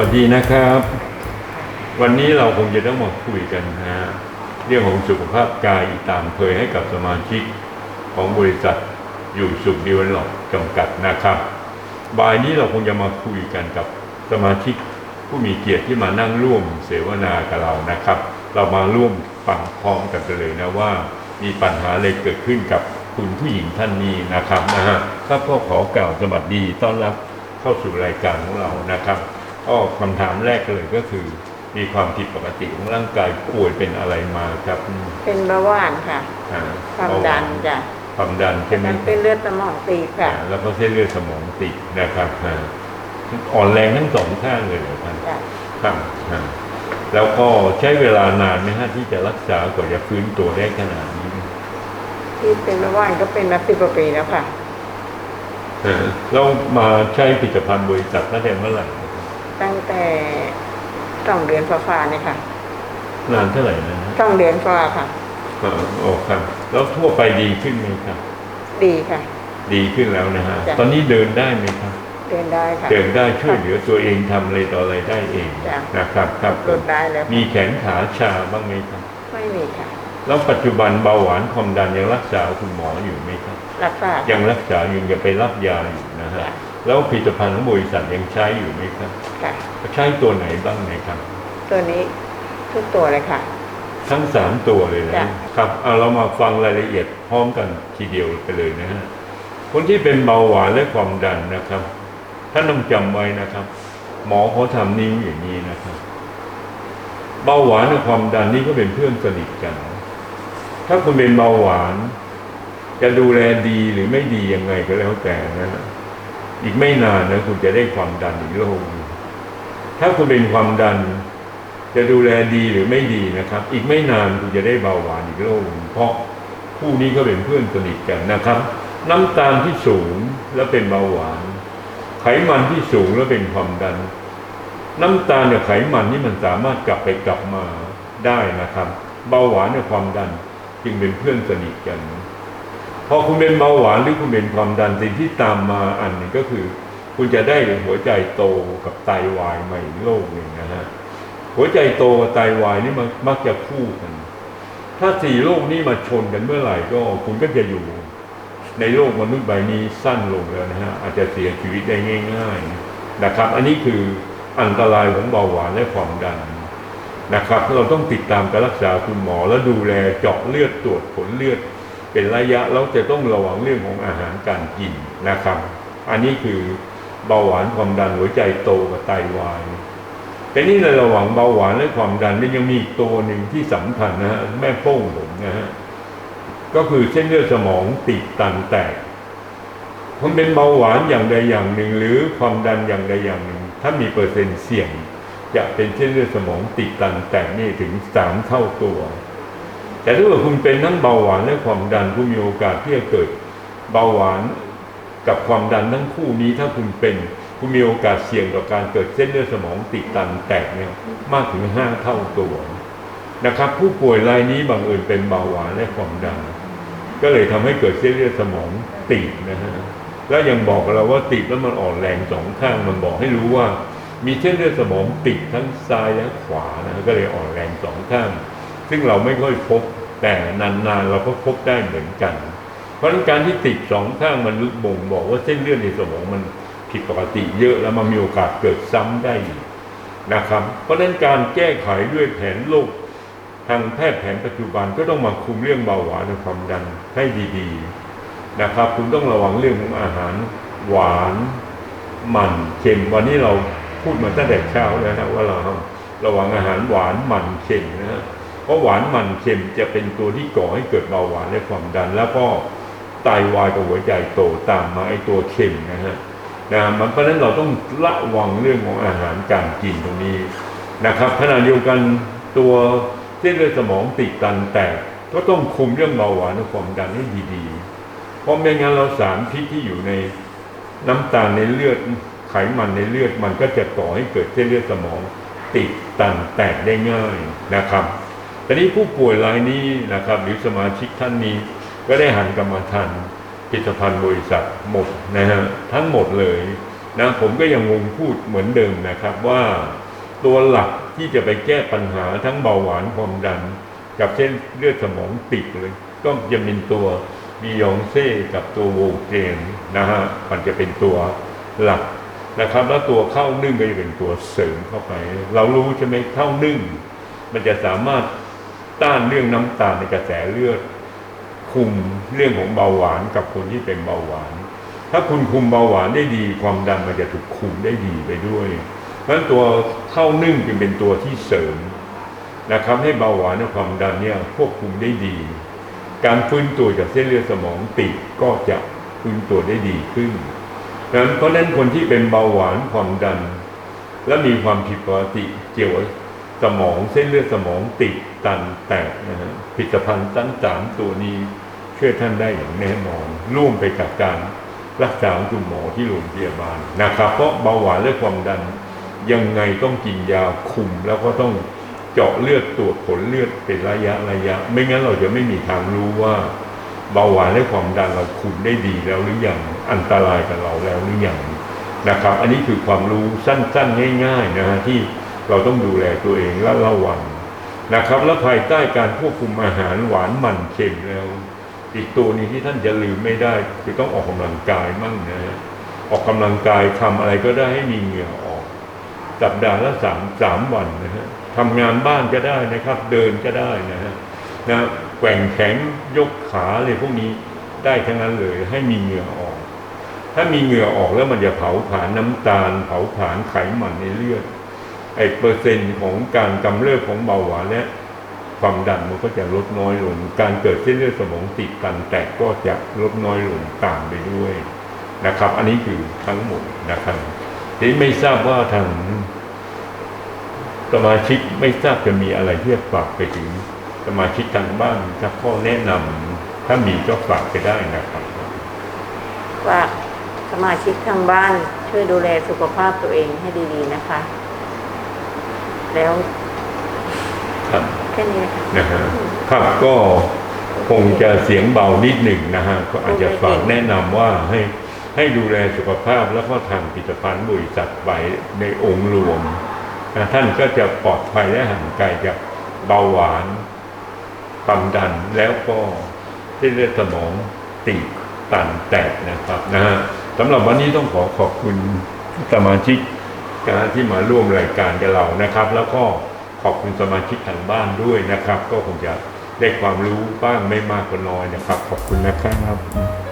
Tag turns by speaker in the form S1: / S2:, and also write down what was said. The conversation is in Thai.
S1: วัสดีนะครับ วันนี้เราคงจะต้องมาคุยกันนะฮะเรื่องของสุขภาพกายตามเคยให้กับสมาชิกของบริษัทอยู่สุขดีวันหลอกจำกัดนะครับบ่ายนี้เราคงจะมาคุยกันกับสมาชิกผู้มีเกียรติที่มานั่งร่วมเสวนากับเรานะครับ เรามาร่วมฟังพร้อมกันไปเลยนะว่า มีปัญหาอะไรเกิดขึ้นกับคุณผู้หญิงท่านนี้นะครับนะฮะครับก็ขอกล่าวสวัสดีต้อนรับเข้าสู่รายการของเรานะครับ ก็คำถามแรกเลยก็คือ มีความผิดปกติของร่างกายป่วยเป็นอะไรมาครับอืม
S2: เป็นเบาหวานค่ะ
S1: อ่า
S2: ความดันจ้ะ
S1: ความดันใช่ไหม
S2: มันเป็นเลือดสมองตีบค่ะ
S1: อ่าแล้วก็เส้นเลือดสมองติดนะครับอ่าอ่อนแรงทั้งสองข้างเลยเหรอครับ
S2: จ้ะ
S1: ครับอ่าแล้วก็ใช้เวลานานไหมฮะที่จะรักษากว่าจะฟื้นตัวได้ขนาดนี้
S2: ที่เป็นเบาหวานก็เป็นมาสิบกว่าปีแล้วค่ะ
S1: อ่าเรามาใช้ผลิตภัณฑ์บริษัทตั้งแต่เมื่อไหร่นะครับ
S2: ตั้งแต่สองเดือนฟ้าๆเนี่ยค่ะ
S1: นานเท่าไหร่นะฮะ
S2: สองเดือนฟ้าค่ะ
S1: อ่าโอ้ครับ แล้วทั่วไปดีขึ้นไหมครับ
S2: ดีค่ะ
S1: ดีขึ้นแล้วนะฮะ
S2: จ้ะ
S1: ตอนนี้เดินได้ไหมครับ
S2: เดินได้ค่ะ
S1: เดินได้ช่วยเหลือตัวเองทำอะไรต่ออะไรได้เอง
S2: จ้ะ
S1: นะครับครับ
S2: ลดได้แล้ว
S1: มีแขนขาชาบ้างไหมครับ
S2: ไม่มีค่ะ
S1: แล้วปัจจุบันเบาหวานความดันยังรักษาคุณหมออยู่ไหมครับ
S2: รักษา
S1: ยังรักษาอยู่ยังไปรับยาอยู่นะฮะ
S2: จ้ะ
S1: แล้วผลิตภัณฑ์ของบริษัทยังใช้อยู่ไหมครับ
S2: ค่ะ
S1: ใช้ตัวไหนบ้างไหมครับ
S2: ตัวนี้ทุกตัวเลยค่ะ
S1: ทั้งสามตัวเลยนะ
S2: จ้ะ
S1: ครับเอาเรามาฟังรายละเอียดพร้อมกันทีเดียวไปเลยนะฮะคนที่เป็นเบาหวานและความดันนะครับท่านต้องจำไว้นะครับ หมอเขาทำนิ้วอย่างนี้นะครับ เบาหวานกับความดันนี่ก็เป็นเพื่อนสนิทกัน ถ้าคุณเป็นเบาหวาน จะดูแลดีหรือไม่ดียังไงก็แล้วแต่นะอีกไม่นานนะคุณจะได้ความดันอีกโรคหนึ่ง ถ้าคุณเป็นความดัน จะดูแลดีหรือไม่ดีนะครับ อีกไม่นานคุณจะได้เบาหวานอีกโรคเพราะคู่นี้ก็เป็นเพื่อนสนิทกันนะครับ น้ำตาลที่สูงแล้วเป็นเบาหวาน ไขมันที่สูงแล้วเป็นความดัน น้ำตาลกับไขมันนี่มันสามารถกลับไปกลับมาได้นะครับ เบาหวานกับความดันจึงเป็นเพื่อนสนิทกัน พอคุณเป็นเบาหวานหรือคุณเป็นความดันสิ่งที่ตามมาอันนึงก็คือ คุณจะได้หัวใจโตกับไตวายใหม่โรคหนึ่งนะฮะหัวใจโตกับไตวายนี่มันมักจะคู่กัน ถ้าสี่โรคนี้มาชนกันเมื่อไหร่ก็คุณก็จะอยู่ ในโลกมนุษย์ใบนี้สั้นลงแล้วนะฮะอาจจะเสียชีวิตได้ง่าย ๆนะครับ อันนี้คืออันตรายของเบาหวานและความดันนะครับเราต้องติดตามการรักษาคุณหมอและดูแลเจาะเลือดตรวจผลเลือด เป็นระยะแล้วจะต้องระวังเรื่องของอาหารการกินนะครับ อันนี้คือ เบาหวานความดันหัวใจโตกับไตวายแต่นี่ในระหว่างเบาหวานและความดันนี่ยังมีอีกตัวหนึ่งที่สำคัญนะฮะแม่โป้งผมนะฮะก็คือเส้นเลือดสมองตีบตันแตกมันเป็นเบาหวานอย่างใดอย่างหนึ่ง หรือความดันอย่างใดอย่างหนึ่ง ถ้ามีเปอร์เซ็นต์เสี่ยง จะเป็นเส้นเลือดสมองตีบตันแตกนี่ถึงสามเท่าตัว แต่ถ้าเกิดคุณเป็นทั้งเบาหวานและความดันคุณมีโอกาสที่จะเกิดเบาหวาน กับความดันทั้งคู่นี้ถ้าคุณเป็นคุณมีโอกาสเสี่ยงต่อการเกิดเส้นเลือดสมองตีบตันแตกเนี่ยมากถึงห้าเท่าตัวนะครับ ผู้ป่วยรายนี้บังเอิญเป็นเบาหวานและความดันก็เลยทำให้เกิดเส้นเลือดสมองตีบนะฮะแล้วยังบอกเราว่าตีบแล้วมันอ่อนแรงสองข้างมันบอกให้รู้ว่า มีเส้นเลือดสมองตีบทั้งซ้ายและขวานะก็เลยอ่อนแรงสองข้าง ซึ่งเราไม่ค่อยพบแต่นานๆเราก็พบได้เหมือนกัน เพราะการที่ติดสองข้างมันบ่งบอกว่าเส้นเลือดในสมองมันผิดปกติเยอะแล้วมันมีโอกาสเกิดซ้ำได้อีกนะครับ เพราะฉะนั้นการแก้ไขด้วยแผนโรคทางแพทย์แผนปัจจุบันก็ต้องมาคุมเรื่องเบาหวานและความดันให้ดีๆนะครับ คุณต้องระวังเรื่องของอาหารหวานมันเค็มวันนี้เราพูดมาตั้งแต่เช้าแล้วนะว่าเราระวังอาหารหวานมันเค็มนะฮะเพราะหวานมันเค็มจะเป็นตัวที่ก่อให้เกิดเบาหวานและความดันแล้วก็ ไตวายกับหัวใจโตตามมาไอตัวเค็มนะฮะนะมันเพราะนั้นเราต้องระวังเรื่องของอาหารการกินตรงนี้นะครับขณะเดียวกันตัวเส้นเลือดสมองติดตันแตกก็ต้องคุมเรื่องเบาหวานและความดันให้ดีๆ เพราะไม่งั้นเราสารพิษที่อยู่ในน้ำตาลในเลือดไขมันในเลือดมันก็จะก่อให้เกิดเส้นเลือดสมองติดตันแตกได้ง่ายนะครับ ตอนนี้ผู้ป่วยรายนี้นะครับหรือสมาชิกท่านนี้ ก็ได้หันกลับมาทานผลิตภัณฑ์บริษัทหมดนะฮะทั้งหมดเลยนะผมก็ยังงงพูดเหมือนเดิมนะครับว่าตัวหลักที่จะไปแก้ปัญหาทั้งเบาหวานความดัน กับเส้นเลือดสมองติดเลย ก็จะเป็นตัวบียองเซ่กับตัวโวเกนนะฮะมันจะเป็นตัวหลักนะครับ แล้วตัวข้าวนึ่งก็จะเป็นตัวเสริมเข้าไป เรารู้ใช่ไหมข้าวนึ่ง มันจะสามารถต้านเรื่องน้ำตาลในกระแสเลือด คุมเรื่องของเบาหวานกับคนที่เป็นเบาหวาน ถ้าคุณคุมเบาหวานได้ดีความดันมันจะถูกคุมได้ดีไปด้วย เพราะฉะนั้นตัวข้าวนึ่งจึงเป็นตัวที่เสริมนะครับให้เบาหวานและความดันเนี่ยควบคุมได้ดี การฟื้นตัวจากเส้นเลือดสมองติดก็จะฟื้นตัวได้ดีขึ้นดังนั้นเพราะนั้นคนที่เป็นเบาหวานความดัน และมีความผิดปกติเกี่ยวกับ สมองเส้นเลือดสมองติดตันแตกนะฮะผลิตภัณฑ์ตั้งสามตัวนี้ช่วยท่านได้อย่างแน่นอน ร่วมไปกับการรักษาของคุณหมอที่โรงพยาบาลนะครับ เพราะเบาหวานและความดันยังไงต้องกินยาคุม แล้วก็ต้องเจาะเลือดตรวจผลเลือดเป็นระยะระยะ ไม่งั้นเราจะไม่มีทางรู้ว่า เบาหวานและความดันเราคุมได้ดีแล้วหรือยังอันตรายกับเราแล้วหรือยังนะครับ อันนี้คือความรู้สั้นๆง่าย ๆนะฮะที่ เราต้องดูแลตัวเองและระวังนะครับ และภายใต้การควบคุมอาหารหวานมันเค็มแล้ว อีกตัวนี้ที่ท่านจะลืมไม่ได้ คือต้องออกกำลังกายมั่งนะฮะออกกำลังกายทำอะไรก็ได้ให้มีเหงื่อออก สัปดาห์ละสามสามวันนะฮะทำงานบ้านก็ได้นะครับ เดินก็ได้นะฮะนะแกว่งแขนยกขาอะไรพวกนี้ได้ทั้งนั้นเลยให้มีเหงื่อออก ถ้ามีเหงื่อออกแล้วมันจะเผาผลาญน้ำตาล เผาผลาญไขมันในเลือด ไอ้เปอร์เซ็นต์ของการกำเริบของเบาหวานและความดันมันก็จะลดน้อยลง การเกิดเส้นเลือดสมองติดกันแตกก็จะลดน้อยลงตามไปด้วยนะครับ อันนี้คือทั้งหมดนะครับทีนี้ไม่ทราบว่าทางสมาชิกไม่ทราบจะมีอะไรที่จะฝากไปถึงสมาชิกทางบ้านถ้าข้อแนะนำถ้ามีก็ฝากไปได้นะครับ
S2: ว่าสมาชิกทางบ้านช่วยดูแลสุขภาพตัวเองให้ดีๆนะคะ แล้ว
S1: ครับ
S2: แค่นี้นะคะ
S1: นะฮะครับก็คงจะเสียงเบานิดหนึ่งนะฮะก็อาจจะฝากแนะนำว่าให้ให้ดูแลสุขภาพแล้วก็ทางผลิตภัณฑ์บริษัทไว้ในองค์รวมนะท่านก็จะปลอดภัยและห่างไกลจากเบาหวานความดันแล้วก็เส้นเลือดสมองตีบตันแตกนะครับนะฮะสำหรับวันนี้ต้องขอขอบคุณสมาชิก นะที่มาร่วมรายการกับเรานะครับ แล้วก็ขอบคุณสมาชิกทางบ้านด้วยนะครับ ก็คงจะได้ความรู้บ้างไม่มากก็น้อยนะครับ ขอบคุณนะครับ